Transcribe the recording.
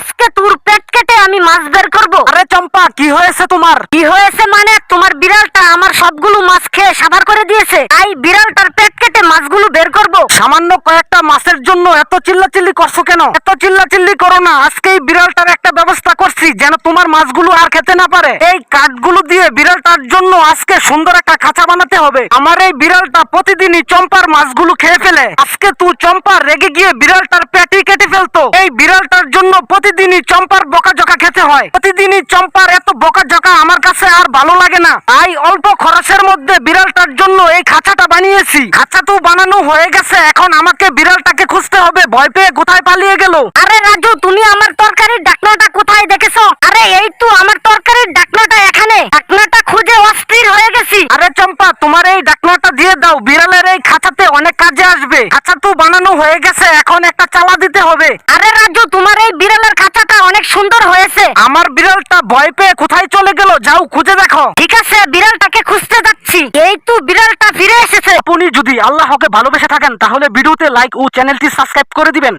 আজকে তোর পেট কেটে আমি মাছ বের করব। আরে চম্পা কি হয়েছে তোমার? কি হয়েছে মানে? তোমার বিড়ালটা আমার সবগুলো মাছ খেয়ে সাবার করে দিয়েছে। তাই বিড়ালটার পেট কেটে মাছগুলো বের করব সামান্য কয়েকটা মাছের জন্য এত চিল্লাচিল্লি করছ কেন? এত চিল্লাচিল্লি করো না। আজকে এই বিড়ালটার একটা ব্যবস্থা করছি যেন তোমার মাছগুলো আর খেতে না পারে। এই কাঠগুলো দিয়ে বিড়ালটার জন্য আজকে সুন্দর একটা খাঁচা বানাতে হবে। আমার এই বিড়ালটা প্রতিদিনই চম্পার মাছগুলো খেয়ে ফেলে। আজকে তুই চম্পা রেগে গিয়ে বিড়ালটার পেটি কেটে ফেলতো। এই বিড়ালটার জন্য প্রতিদিনই চম্পার বোকা জকা খেতে হয়। প্রতিদিনই চম্পার এত বোকা কাছে আর ভালো লাগে না। তাই অল্প খরচের মধ্যে বিড়ালটার জন্য এই খাঁচাটা বানিয়েছি। খাঁচা তো বানানো হয়ে গেছে এখন আমাকে বিড়ালটাকে খুঁজতে হবে। ভয় পেয়ে কোথায় পালিয়ে গেল? আরে রাজু তুমি আমার তরকারির ডাকনাটা কোথায় দেখেছ? আরে এই তো আমার তরকারির ডাকনাটা এখানে। ডাকনাটা খুঁজে অস্থির হয়ে গেছি। আরে চম্পা তোমার এই ডাকনাটা দিয়ে দাও। বিড়ালের এই খাঁচাতে অনেক কাজে আসবে। খাঁচা তো বানানো হয়ে গেছে এখন একটা চালা দিতে হবে। আরে রাজু তোমার এই বিড়ালের অনেক সুন্দর হয়েছে। আমার বিড়ালটা ভয় পেয়ে কোথায় চলে গেল, যাও খুঁজে দেখো। ঠিক আছে, বিড়ালটাকে খুঁজতে যাচ্ছি। এই তো বিড়ালটা ফিরে এসেছে। আপনি যদি আল্লাহকে ভালোবেসে থাকেন, তাহলে ভিডিওতে লাইক ও চ্যানেলটি সাবস্ক্রাইব করে দিবেন।